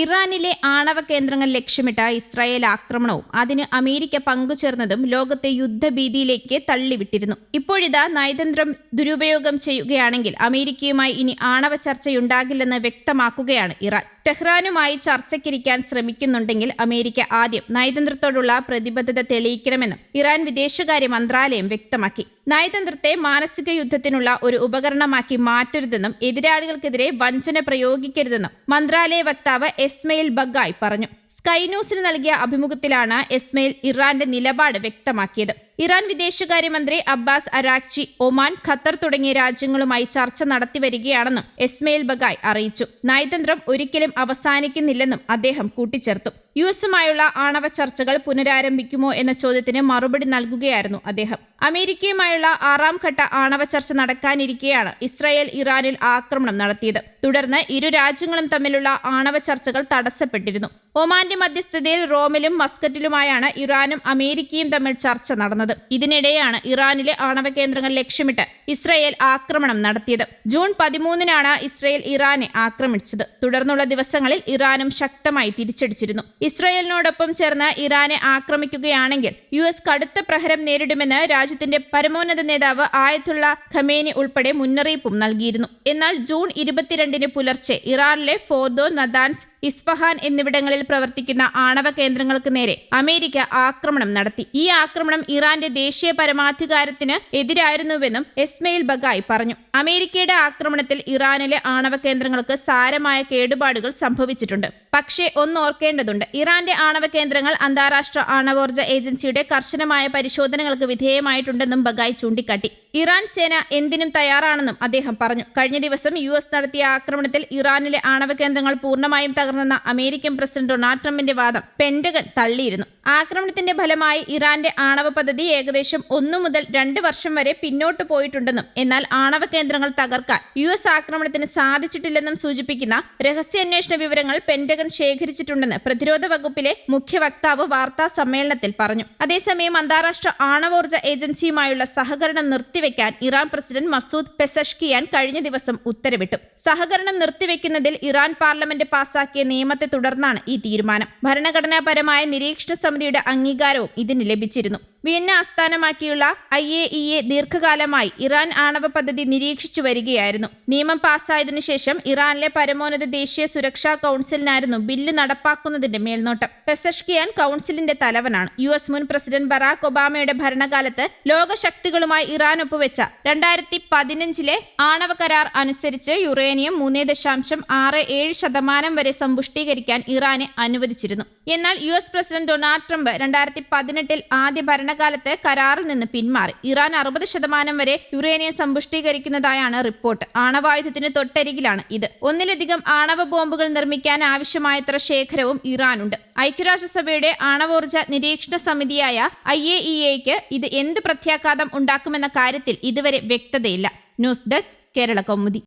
ഇറാനിലെ ആണവ കേന്ദ്രങ്ങൾ ലക്ഷ്യമിട്ട ഇസ്രായേൽ ആക്രമണവും അതിന് അമേരിക്ക പങ്കുചേർന്നതും ലോകത്തെ യുദ്ധഭീതിയിലേക്ക് തള്ളിവിട്ടിരുന്നു. ഇപ്പോഴിതാ നയതന്ത്രം ദുരുപയോഗം ചെയ്യുകയാണെങ്കിൽ അമേരിക്കയുമായി ഇനി ആണവ ചർച്ചയുണ്ടാകില്ലെന്ന് വ്യക്തമാക്കുകയാണ് ഇറാൻ. ടെഹ്റാനുമായി ചർച്ചയ്ക്കിരിക്കാൻ ശ്രമിക്കുന്നുണ്ടെങ്കിൽ അമേരിക്ക ആദ്യം നയതന്ത്രത്തോടുള്ള പ്രതിബദ്ധത തെളിയിക്കണമെന്നും ഇറാൻ വിദേശകാര്യ മന്ത്രാലയം വ്യക്തമാക്കി. നയതന്ത്രത്തെ മാനസിക യുദ്ധത്തിനുള്ള ഒരു ഉപകരണമാക്കി മാറ്റരുതെന്നും എതിരാളികൾക്കെതിരെ വഞ്ചന പ്രയോഗിക്കരുതെന്നും മന്ത്രാലയ വക്താവ് എസ്മയിൽ ബഗായ് പറഞ്ഞു. സ്കൈ ന്യൂസിന് നൽകിയ അഭിമുഖത്തിലാണ് എസ്മയിൽ ഇറാന്റെ നിലപാട് വ്യക്തമാക്കിയത്. ഇറാൻ വിദേശകാര്യമന്ത്രി അബ്ബാസ് അരാക്ചി ഒമാൻ ഖത്തർ തുടങ്ങിയ രാജ്യങ്ങളുമായി ചർച്ച നടത്തിവരികയാണെന്നും എസ്മയിൽ ബഗായ് അറിയിച്ചു. നയതന്ത്രം ഒരിക്കലും അവസാനിക്കുന്നില്ലെന്നും അദ്ദേഹം കൂട്ടിച്ചേർത്തു. യു എസുമായുള്ള ആണവ ചർച്ചകൾ പുനരാരംഭിക്കുമോ എന്ന ചോദ്യത്തിന് മറുപടി നൽകുകയായിരുന്നു അദ്ദേഹം. അമേരിക്കയുമായുള്ള ആറാം ഘട്ട ആണവ ചർച്ച നടക്കാനിരിക്കെയാണ് ഇസ്രായേൽ ഇറാനിൽ ആക്രമണം നടത്തിയത്. തുടർന്ന് ഇരു രാജ്യങ്ങളും തമ്മിലുള്ള ആണവ ചർച്ചകൾ തടസ്സപ്പെട്ടിരുന്നു. ഒമാന്റെ മധ്യസ്ഥതയിൽ റോമിലും മസ്കറ്റിലുമായാണ് ഇറാനും അമേരിക്കയും തമ്മിൽ ചർച്ച നടന്നത്. ഇതിനിടെയാണ് ഇറാനിലെ ആണവ കേന്ദ്രങ്ങൾ ലക്ഷ്യമിട്ട് ഇസ്രായേൽ ആക്രമണം നടത്തിയത്. ജൂൺ പതിമൂന്നിനാണ് ഇസ്രയേൽ ഇറാനെ ആക്രമിച്ചത്. തുടർന്നുള്ള ദിവസങ്ങളിൽ ഇറാനും ശക്തമായി തിരിച്ചടിച്ചിരുന്നു. ഇസ്രയേലിനോടൊപ്പം ചേർന്ന് ഇറാനെ ആക്രമിക്കുകയാണെങ്കിൽ യു എസ് കടുത്ത പ്രഹരം നേരിടുമെന്ന് രാജ്യത്തിന്റെ പരമോന്നത നേതാവ് ആയത്തുള്ള ഖമേനി ഉൾപ്പെടെ മുന്നറിയിപ്പും നൽകിയിരുന്നു. എന്നാൽ ജൂൺ ഇരുപത്തിരണ്ടിന് പുലർച്ചെ ഇറാനിലെ ഫോർദോ നദാൻസ് ഇസ്ഫഹാൻ എന്നിവിടങ്ങളിൽ പ്രവർത്തിക്കുന്ന ആണവ കേന്ദ്രങ്ങൾക്ക് നേരെ അമേരിക്ക ആക്രമണം നടത്തി. ഈ ആക്രമണം ഇറാന്റെ ദേശീയ പരമാധികാരത്തിന് എതിരായിരുന്നുവെന്നും എസ്മയിൽ ബഗായ് പറഞ്ഞു അമേരിക്കയുടെ ആക്രമണത്തിൽ ഇറാനിലെ ആണവ കേന്ദ്രങ്ങൾക്ക് സാരമായ കേടുപാടുകൾ സംഭവിച്ചിട്ടുണ്ട്. പക്ഷേ ഒന്ന് ഓർക്കേണ്ടതുണ്ട്. ഇറാന്റെ ആണവ കേന്ദ്രങ്ങൾ അന്താരാഷ്ട്ര ആണവോർജ ഏജൻസിയുടെ കർശനമായ പരിശോധനകൾക്ക് വിധേയമായിട്ടുണ്ടെന്നും ബഗായ് ചൂണ്ടിക്കാട്ടി. ഇറാൻ സേന എന്തിനും തയ്യാറാണെന്നും അദ്ദേഹം പറഞ്ഞു. കഴിഞ്ഞ ദിവസം യു എസ് നടത്തിയ ആക്രമണത്തിൽ ഇറാനിലെ ആണവ കേന്ദ്രങ്ങൾ പൂർണമായും തകർന്നെന്ന അമേരിക്കൻ പ്രസിഡന്റ് ഡൊണാൾഡ് ട്രംപിന്റെ വാദം പെന്റഗൺ തള്ളിയിരുന്നു. ആക്രമണത്തിന്റെ ഫലമായി ഇറാന്റെ ആണവ പദ്ധതി ഏകദേശം ഒന്നു മുതൽ രണ്ട് വർഷം വരെ പിന്നോട്ട് പോയിട്ടുണ്ടെന്നും എന്നാൽ ആണവ കേന്ദ്രങ്ങൾ തകർക്കാൻ യു എസ് ആക്രമണത്തിന് സാധിച്ചിട്ടില്ലെന്നും സൂചിപ്പിക്കുന്ന രഹസ്യാന്വേഷണ വിവരങ്ങൾ പെന്റഗൺ ശേഖരിച്ചിട്ടുണ്ടെന്ന് പ്രതിരോധ വകുപ്പിലെ മുഖ്യ വക്താവ് വാർത്താ സമ്മേളനത്തിൽ പറഞ്ഞു. അതേസമയം അന്താരാഷ്ട്ര ആണവോർജ ഏജൻസിയുമായുള്ള സഹകരണം നിർത്തിവെക്കാൻ ഇറാൻ പ്രസിഡന്റ് മസൂദ് പെസഷ്കിയാൻ കഴിഞ്ഞ ദിവസം ഉത്തരവിട്ടു. സഹകരണം നിർത്തിവെക്കുന്നതിൽ ഇറാൻ പാർലമെന്റ് പാസാക്കിയ നിയമത്തെ തുടർന്നാണ് ഈ തീരുമാനം. ഭരണഘടനാപരമായ നിരീക്ഷണ സമിതിയുടെ അംഗീകാരവും ഇതിന് ലഭിച്ചിരുന്നു. വിയന്ന ആസ്ഥാനമാക്കിയുള്ള ഐ എ ഇ എ ദീർഘകാലമായി ഇറാൻ ആണവ പദ്ധതി നിരീക്ഷിച്ചു വരികയായിരുന്നു. നിയമം പാസ്സായതിനു ശേഷം ഇറാനിലെ പരമോന്നത ദേശീയ സുരക്ഷാ കൗൺസിലിനായിരുന്നു ബില്ല് നടപ്പാക്കുന്നതിന്റെ മേൽനോട്ടം. പെസഷ്കിയാൻ കൗൺസിലിന്റെ തലവനാണ്. യു എസ് മുൻ പ്രസിഡന്റ് ബറാക് ഒബാമയുടെ ഭരണകാലത്ത് ലോകശക്തികളുമായി ഇറാൻ ഒപ്പുവെച്ച രണ്ടായിരത്തി പതിനഞ്ചിലെ ആണവ കരാർ അനുസരിച്ച് യുറേനിയം മൂന്നേ ദശാംശം ആറ് ഏഴ് ശതമാനം വരെ സമ്പുഷ്ടീകരിക്കാൻ ഇറാനെ അനുവദിച്ചിരുന്നു. എന്നാൽ U S president Donald Trump രണ്ടായിരത്തി പതിനെട്ടിൽ ആദ്യ ഭരണകാലത്ത് കരാറിൽ നിന്ന് പിന്മാറി. ഇറാൻ അറുപത് ശതമാനം വരെ യുറേനിയം സമ്പുഷ്ടീകരിക്കുന്നതായാണ് റിപ്പോർട്ട്. ആണവായുധത്തിന് തൊട്ടരികിലാണ് ഇത്. ഒന്നിലധികം ആണവ ബോംബുകൾ നിർമ്മിക്കാൻ ആവശ്യമായത്ര ശേഖരവും ഇറാനുണ്ട്. ഐക്യരാഷ്ട്രസഭയുടെ ആണവോർജ നിരീക്ഷണ സമിതിയായ ഐ എ ഇ എക്ക് ഇത് എന്ത് പ്രത്യാഘാതം ഉണ്ടാക്കുമെന്ന കാര്യത്തിൽ ഇതുവരെ വ്യക്തതയില്ല. News desk Kerala Kaumudi.